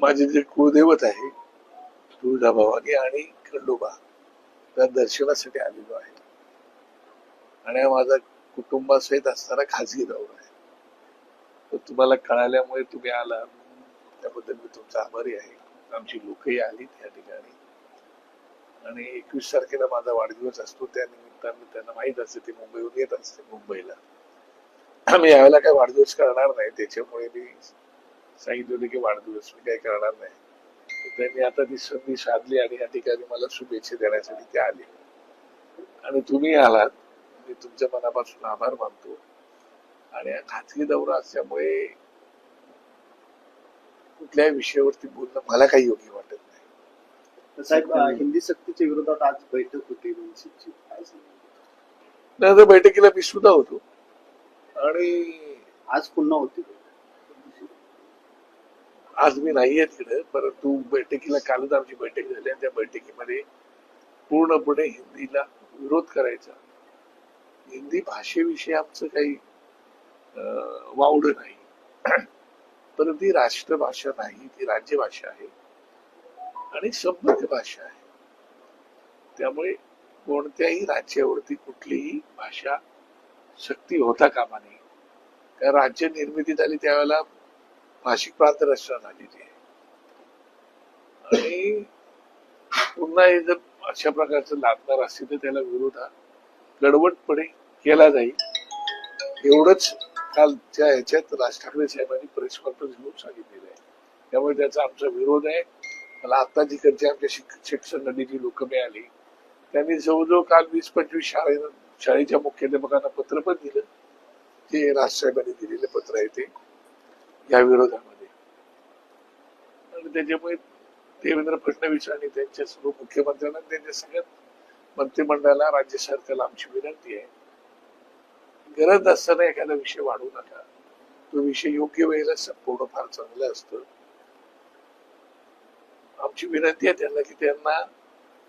माझे जे कुळदैवत आहे तुळजाभवानी आणि खंडोबा त्या दर्शनासाठी आलेलो आहे. आणि हा माझा कुटुंबासहित असताना खाजगी दौरा आहे. तर तुम्हाला कळाल्यामुळे तुम्ही आला त्याबद्दल मी तुमचा आभारी आहे. आमची लोकही आली त्या ठिकाणी. आणि एकवीस तारखेला माझा वाढदिवस असतो त्या निमित्ताने त्यांना माहीत असते ते मुंबईहून येत असते मुंबईला. आम्ही यावेळेला काही वाढदिवस करणार नाही त्याच्यामुळे मी सांगितलं होतं की वाढदिवस मी काही करणार नाही. त्यांनी आता ती संधी साधली आणि या ठिकाणी मला शुभेच्छा देण्यासाठी ते आले. आणि तुम्ही आलात. मी तुमच्या मनापासून आभार मानतो. आणि खाजगी दौरा असल्यामुळे कुठल्याही विषयावरती बोलणं मला काही योग्य वाटत नाही. साहेब हिंदी सक्तीच्या विरोधात आज बैठक होती? नंतर बैठकीला मी सुद्धा होतो. आणि आज पुन्हा होती. आज मी नाहीये तिकडे परंतु बैठकीला कालच आमची बैठक झाली आणि त्या बैठकीमध्ये पूर्णपणे हिंदीला विरोध करायचा. हिंदी भाषेविषयी आमचं काही अं, नाही. परंतु ती राष्ट्रभाषा नाही ती राज्यभाषा आहे आणि समृद्ध भाषा आहे. त्यामुळे कोणत्याही राज्यावरती कुठलीही भाषा सक्ती होता कामा नये. कारण राज्य निर्मिती झाली त्यावेळेला भाषिक प्रांत रचना झालेली आहे आणि पुन्हा हे जर अशा प्रकारचं लागणार असेल तर त्याला विरोध हा गडबडपणे केला जाईल. एवढंच कालच्या ह्याच्यात राज ठाकरे साहेबांनी प्रेस कॉन्फरन्स घेऊन सांगितलेलं आहे. त्यामुळे त्याचा आमचा विरोध आहे. मला आता जिकडचे आमच्या शिक्षक संघटनेची लोक मिळाली त्यांनी जवळजवळ काल वीस पंचवीस शाळे शाळेच्या मुख्याध्यापकांना पत्र पण दिलं. ते राजसाहेबांनी दिलेलं पत्र आहे ते. या विरोधामध्ये. त्याच्यामुळे देवेंद्र फडणवीस आणि त्यांच्या सर्व मुख्यमंत्र्यांना त्यांच्या सगळ्यात मंत्रिमंडळाला राज्य सरकारला आमची विनंती आहे. गरज असताना एखादा विषय वाढवू नका. तो विषय योग्य वेळेला संपवणं फार चांगलं असतं. आमची विनंती आहे त्यांना की त्यांना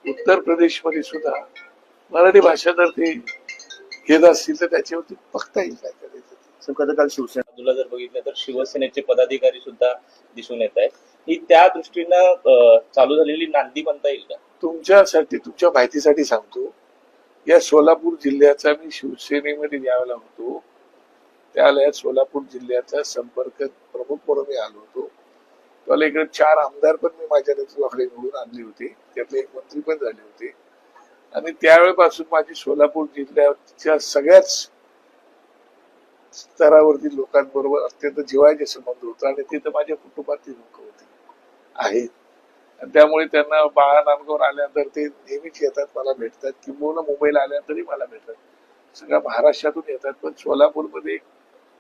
उत्तर प्रदेशमध्ये सुद्धा मराठी भाषा जर ते घेत असतील तर त्याच्यावरती बघता येईल काय करायचं. ते. साहेब कधी काल शिवसेना बाजूला जर बघितलं तर शिवसेनेचे पदाधिकारी सुद्धा दिसून येत आहेत. ही त्या दृष्टीनं चालू झालेली नांदी म्हणता येईल का? तुमच्यासाठी तुमच्या माहितीसाठी सांगतो या सोलापूर जिल्ह्याचा मी शिवसेनेमध्ये ज्यावेळेला होतो त्यावेळेला सोलापूर जिल्ह्याचा संपर्क प्रमुख म्हणून मी आलो होतो. त्यावेळेला इकडे चार आमदार पण मी माझ्या नेतृत्वाकडे निवडून आणले होते. त्यातले एक मंत्री पण झाले होते. आणि त्यावेळेपासून माझी सोलापूर जिल्ह्याच्या सगळ्याच स्तरावरती लोकांबरोबर अत्यंत जिवायचे संबंध होता आणि तिथं माझ्या कुटुंबातील लोक होते. आहेत. आणि त्यामुळे त्यांना बाळा नांदगावर आल्यानंतर ते नेहमीच येतात मला भेटतात. किंबहुना मुंबईला आल्यानंतरही मला भेटतात. सगळ्या महाराष्ट्रातून येतात. पण सोलापूरमध्ये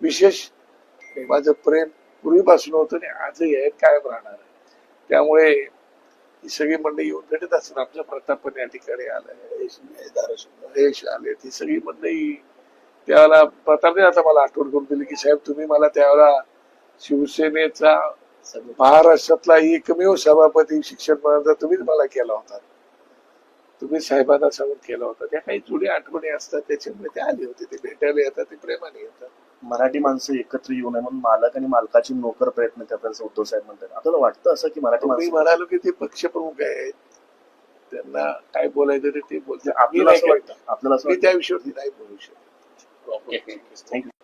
विशेष माझं प्रेम पूर्वीपासून होतं आणि आजही आहे कायम राहणार आहे. त्यामुळे ही सगळी मंडळी येऊन भेटत असतात. आमच्या प्रताप पण या ठिकाणी आलाय महेश आले. ती सगळी मंडळी त्यावेळेला प्रतापने आता मला आठवण करून दिली की साहेब तुम्ही मला त्यावेळेला शिवसेनेचा महाराष्ट्रातला एकमेव सभापती शिक्षण मंडळाचा तुम्हीच मला केला होता. तुम्ही साहेबांना सांगून केला होता. त्या काही जुन्या आठवणी असतात त्याच्यामुळे ते आले होते ते भेटायला येतात ते प्रेमाने येतात. मराठी माणसं एकत्र येऊ नये म्हणून मालक आणि मालकाची नोकर प्रयत्न करतात उद्धव साहेब म्हणतात. आपल्याला वाटतं असं की मराठी माणसं म्हणालो की ते पक्षप्रमुख आहेत. त्यांना काय बोलायचं ते बोलतात. आपल्याला असं वाटतं. आपल्याला मी त्या विषयावरती नाही बोलू शकत. Okay. Thank you.